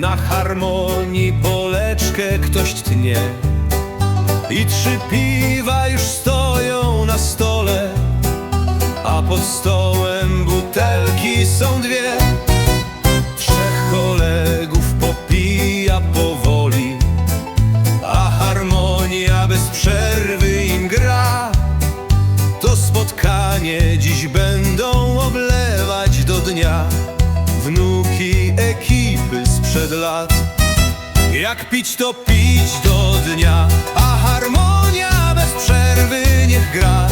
Na harmonii poleczkę ktoś tnie. I trzy piwa już stoją na stole A pod stołem butelki są dwie. Trzech kolegów popija powoli A harmonia bez przerwy im gra. To spotkanie dziś będą sprzed lat. Jak pić to pić do dnia A harmonia bez przerwy niech gra.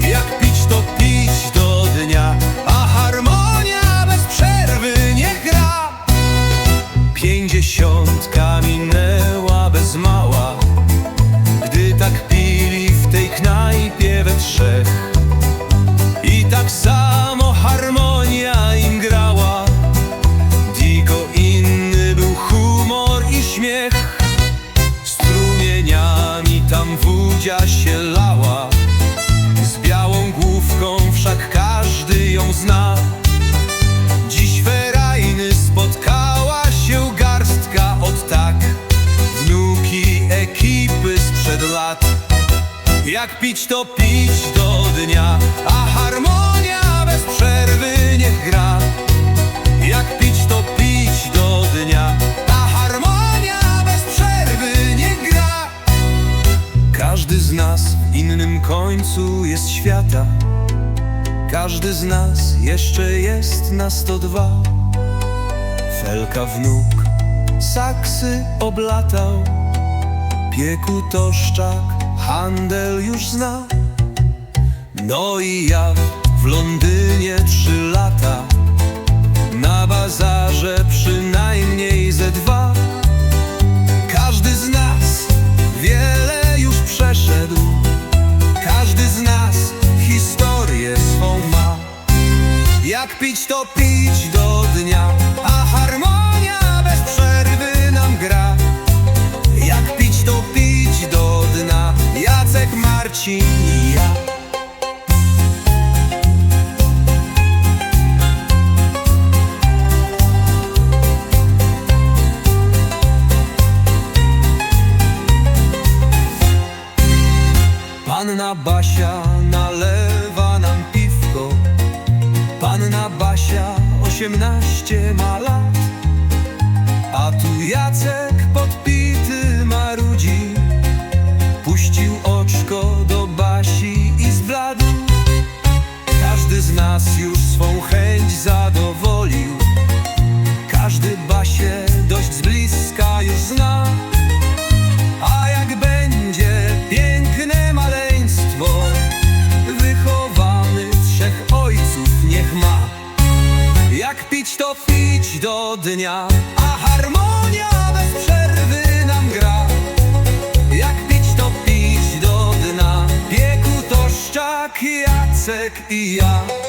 Jak pić to pić do dnia A harmonia bez przerwy niech gra. Pięćdziesiątka minęła bez mała. Gdy tak pili w tej knajpie we trzech Jak pić to pić do dnia A harmonia bez przerwy niech gra. Jak pić to pić do dnia A harmonia bez przerwy niech gra. Każdy z nas w innym końcu jest świata. Każdy z nas jeszcze jest na 102 Felka wnuk saksy oblatał. Pieku toszczak handel już zna. No i ja w Londynie trzy lata. Na bazarze przynajmniej ze dwa. Każdy z nas wiele już przeszedł. Każdy z nas historię swą ma. Jak pić to pić Basia nalewa nam piwko. Panna Basia osiemnaście ma lat do dnia A harmonia bez przerwy nam gra. Jak pić to pić do dna. Pieku toszczak, Jacek i ja